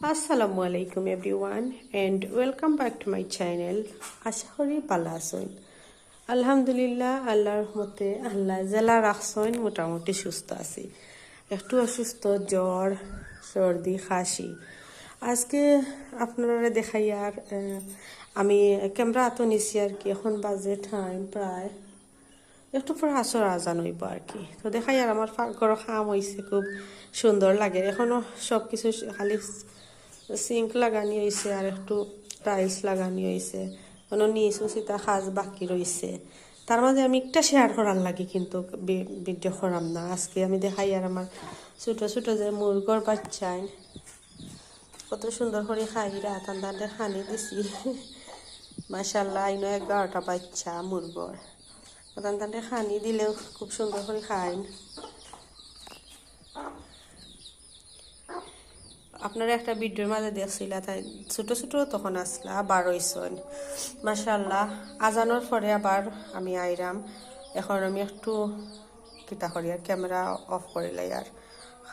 আসসালামু আলাইকুম everyone and welcome back to my channel আশা করি ভালো আছেন আলহামদুলিল্লাহ আল্লাহর রহমতে আল্লাহ জেলা রাখছেন মোটামুটি সুস্থ আছি একটু অসুস্থ জ্বর সর্দি খাসি আজকে আপনারা দেখাই আর আমি ক্যামেরা হাতও নিছি আর কি এখন বাজে টাইম প্রায় একটু পরে আসর আজান হইব আর কি তো দেখাই আর আমার পাকঘর খাম হয়েছে খুব সুন্দর লাগে এখনও সব কিছু খালি সিঙ্ক লাগানি হয়েছে আর একটু টাইলস লাগানি হয়েছে কোনো নিচু সিতা সাজ বাকি রয়েছে তার মাঝে আমি একটা শেয়ার করার লাগে কিন্তু ভিডিও করাম না আজকে আমি দেখাই আর আমার ছোটো ছোটো যে মুরগর বাচ্চায় কত সুন্দর করে খাই রাত আন্দারে খানি দিছি মাসাল্লাহ আইনো এগারোটা বাচ্চা মুরগর তান্ডে খানি দিলেও খুব সুন্দর করে খায় আপনারা একটা ভিডিওর মাঝে দেখছিল, তাই ছোটো ছোটো তখন আসলা আবার হইসন। মাসাল্লাহ আজানোর পরে আবার আমি আইরাম। এখন আমি একটু কিতা করি আর, ক্যামেরা অফ করিলাই আর।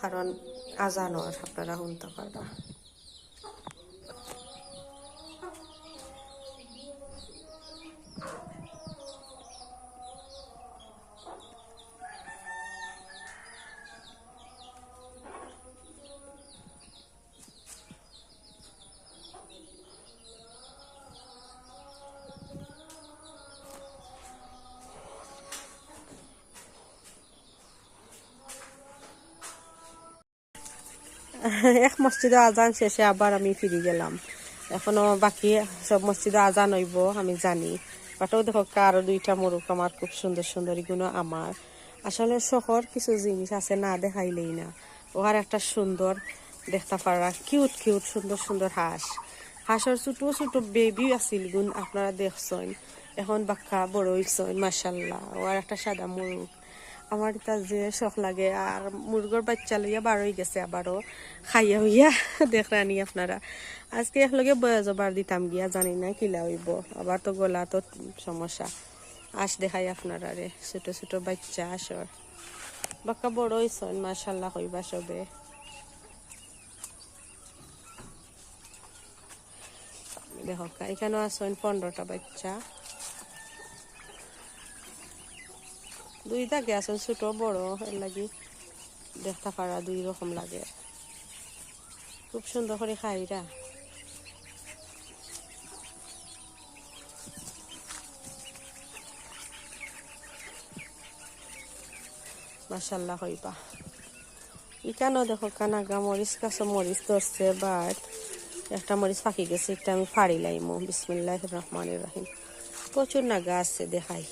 কারণ আজানোর আপনারা শুনতে পারবা। এক মসজিদে আজান শেষে আবার আমি ফিরে গেলাম। এখনও বাকি সব মসজিদে আজান হইব, আমি জানি। বাটাও দেখো আরও দুইটা মোরগ আমার খুব সুন্দর সুন্দর এগুলো আমার। আসলে শহর কিছু জিনিস আছে না দেখাইলেই না। ওহার একটা সুন্দর দেখতে পারা কিউট কিউট সুন্দর সুন্দর হাঁস। হাঁসের ছোট ছোট বেবি আছিল গুণ আপনারা দেখছেন। এখন বাক্কা বড় হইছেন মাসাল্লাহ ওর একটা সাদা মোরগ আমার এটা যে শখ লাগে, আর মুরগর বাচ্চা লইয়া বার হয়ে গেছে আবারও। খাইয়া হইয়া দেখ দেখরানি আপনারা। আজকে একলগে বয়স বার দিতাম গিয়া, জানি না কিলা হইব আবার তো গলা তো সমস্যা। আস দেখাই আপনারা রে ছোট ছোট বাচ্চা আসর বাক্কা বড় হইছন মাশাল্লাহ হইবা সবে। দেখো এখানেও আসেন পনেরোটা বাচ্চা। দুইটা গ্যাস ছোট, বড়, এর লাগি দেখতে পারা দুই রকম লাগে। খুব সুন্দর করে খাইরা মাসাল্লাহ হইবা। ইকানো দেখো, কানাগা মরিচ কাছে মরিচ ধরছে বাট একটা মরিচ ফাঁকি গেছে একটা আমি ফাড়ি লাইমো। বিসমিল্লাহ রহমান রাহিম। প্রচুর নাগা আছে দেখাই।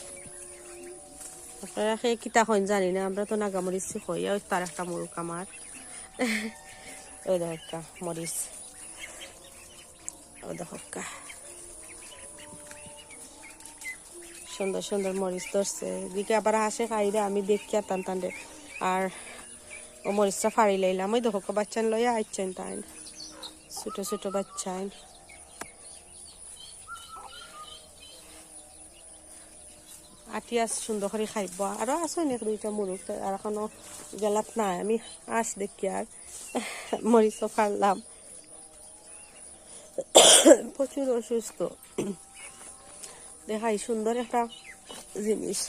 আপনারা সেই কিতা হন জানি না, আমরা তো নাগামরিচ হই ওই তার একটা মুরুক আমার। ওই দেখো মরিচ। ওই দেখো। সুন্দর সুন্দর মরিচ ধরছে। এদিকে আবার হাসে খাইরে আমি দেখি আর টান টান আর ও মরিচটা ফাড়ি লাইলাম। ওই দেখো বাচ্চান লইয়া আইছেন তাই ছোট ছোট বাচ্চাইন আটিয়াস সুন্দর করে খাইব আরও আছে অনেক দুইটা মুরুখ আর এখনও গেলাত নাই। আমি আস দেখি আর মরিচও ফাড়লাম প্রচুর অসুস্থ। দেখাই সুন্দর একটা জিনিস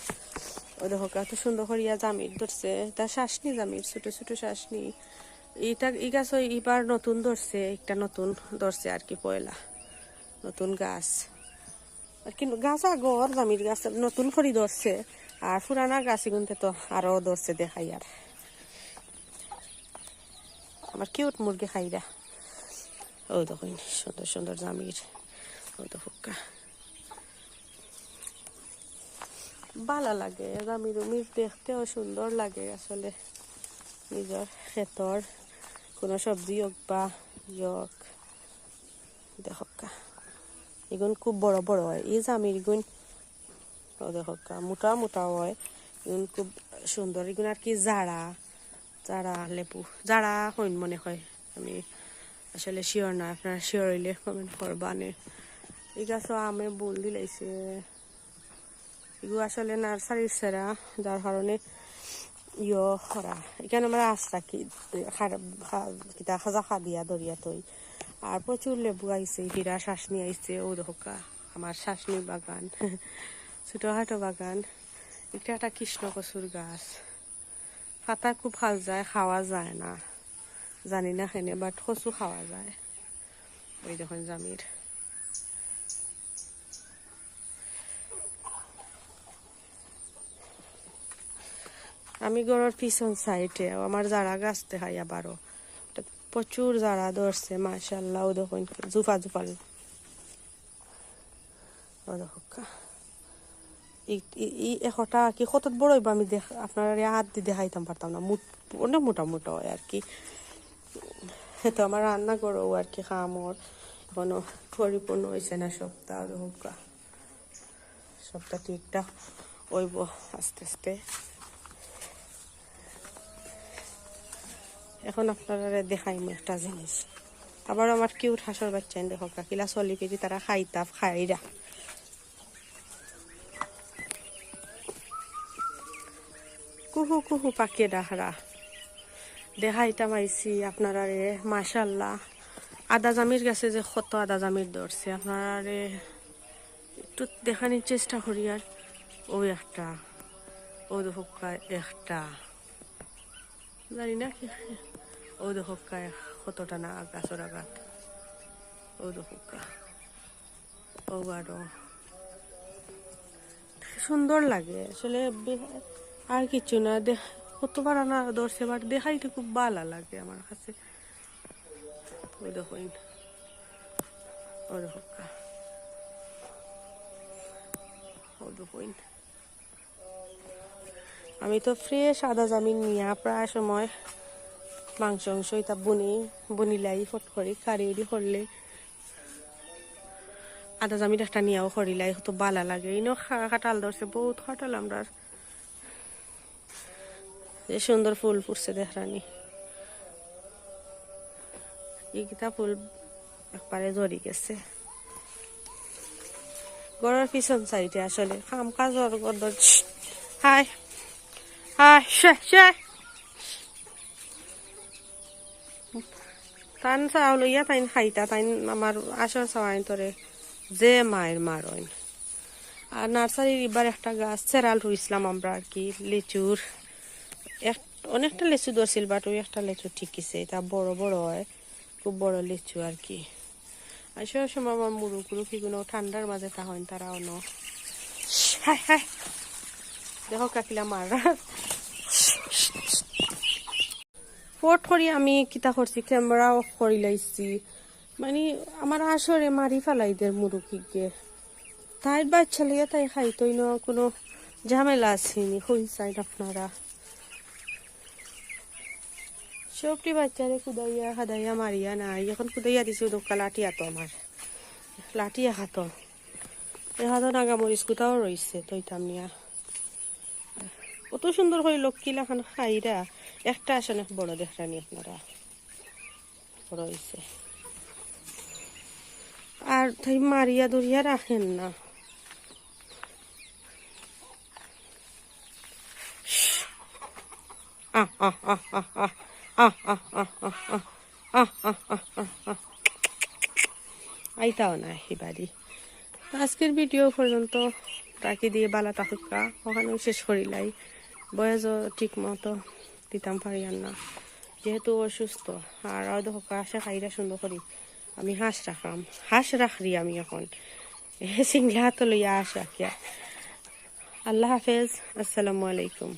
দেখো এত সুন্দর করিয়া জামির ধরছে তা শ্বাসনি জামির ছোট ছোট শ্বাসনি এইটা এই গাছ ওই এবার নতুন ধরছে একটা নতুন ধরছে আর কি পয়লা। নতুন গাছ। কিন্তু গাছ আগর জামির গাছ নতুন করে ধরছে, আর পুরানা গাছ এগুনতে তো আরও ধরছে দেখাই আর। আমার কিউট মুরগি খাইরা। ও দেখুন সুন্দর সুন্দর জামির ও দেখো ভালো লাগে জামির উমির দেখতেও সুন্দর লাগে আসলে। নিজের ক্ষেতর কোনো সবজি হোক বা ইয়ক, দেখা এগুন খুব বড় বড় হয়। এই জামির গুণ দেখা মোটা মোটা হয়। এগুন খুব সুন্দর। এগুন আর কি জাড়া জাড়া লেপু জাড়া হইন মনে হয়। আমি আসলে শিওর না, আপনারা শিওর হইলে কমেন্ট করবানে। এই গাছও আমে বুল দিলাইছে। এগুলো আসলে নার্সারির সেরা, যার কারণে ইয় করা এখানে আমরা আস্তা কি খাজা খা দিয়া দরিয়া তৈ আর প্রচুর লেবু আইছে হীরা শাসনি আইছে, ও দেখা আমার শাসনি বাগান, ছোটখাটো বাগান। এটা একটা কৃষ্ণ কচুর গাছ। পাতা খুব ভালো যায়, খাওয়া যায় না। জানি না খেনে বাট কচু খাওয়া যায়। ওই দেখুন জামির। আমি ঘরের পিছন সাইডে আমার যারা গাছ দেখাই আবারও। প্রচুর যারা ধরছে মাশাল্লাহ ও দেখুন, জুফা জুফাল ও দেখো ই এশটা কি কত বড় হইব আমি দেখ আপনার হাত দিয়ে দেখাইতাম পারতাম না অনেক মোটা মোটা হয় আর কি। তো আমার রান্না করো আর কি খামর এখনও পরিপূর্ণ হয়েছে না সপ্তাহ হোকা সপ্তাহ ঠিকঠাক হইব আস্তে আস্তে। এখন আপনারা দেখাইম একটা জিনিস। আবার আমার কিউট হাঁসর বাচ্চা দেখো কাকিলা চলি পেটি তারা খাইতা, খাইরা। কুহু কুহু পাখি ডাহরা। দেখাইতা মাইছি আপনারা রে মাশাল্লাহ। আদা জামির গেছে যে কত আদা জামির ধরছে। আপনারা রে একটু দেখানোর চেষ্টা করি আর। ও একটা, ও দেখা একটা। জানি না কি ও দেখা কতটা না গাছর আঘাত ও দেখা ও আরও সুন্দর লাগে আসলে আর কিছু না দেখ কতবার আনা ধরছে বাট দেখাইতে খুব ভালো লাগে আমার কাছে ওই দেখুন ও দেখো ও দেখুন আমি তো ফ্রেশ আদা জামিন নিয়ে প্রায় সময় মাংস অংশ এটা বনি, বনিলাই ফট করি কারি উড়ি করলে আদা জামি একটা নিয়াও করিলাই তো বালা লাগে। ইনো কাটাল ধরছে বহুত কাটাল আমরা যে সুন্দর ফুল ফুটছে দেখরানি এইটা ফুল একবারে জড়ি গেছে। গড়ের পিছন সাইডে আসলে কাম কাজর গদর হাই। হাই শে শে তান চাউল ইয়া, তাইন খাইতা, তাইন আমার আসর চাওয়াইন তোরে যে মায়ের মারইন আর নার্সারির এবার একটা গাছ চেরাল রুইছিলাম আমরা আর কি লিচুর এক, অনেকটা লিচু ধরছিল বাট ওই একটা লিচু ঠিকিছে এটা বড় বড় হয়, খুব বড় লিচু আর কি। আসলে সময় আমার মুরু কুরু কিগুলো ঠান্ডার মাঝে তা হয় তারা অন। High high. দেখো কাকিলা মারা ফোট করি আমি কিতা করছি ক্যামেরা অফ করি লাইছি মানে আমার আসরে মারি ফেলাই দের মুরুকিকে তাই বাচ্চা লিয়ে তাই খাইতই না কোনো ঝামেলা আসেনি হইসাইন আপনারা সবটি বাচ্চারে কুদাইয়া খাদাইয়া মারিয়া নাই, এখন কুদাইয়া দিছো দোকা লাঠিয়া তো আমার লাঠিয়া হাত। এ হাত নাগামরিচ কোথাও রয়েছে তৈতাম নিয়া কত সুন্দর করে লক্ষ্মীলা খান খাইরা একটা আসে অনেক বড় দেখরানি আপনারা রয়েছে আর তাই মারিয়া দরিয়া রাখেন না আইতাও না এবারই আজকের ভিডিও পর্যন্ত তাকে দিয়ে বালা তাহুকা ওখানে শেষ করিলাই বয়স ঠিক মতো দিতাম পারি আর না যেহেতু অসুস্থ, আর হয়তো আশা খাইরা সুন্দর করি, আমি হাঁস রাখলাম হাঁস রাখরি আমি এখন। সিংলা হাত লইয়া হাঁস রাখিয়া আল্লাহ হাফেজ। আসসালামু আলাইকুম।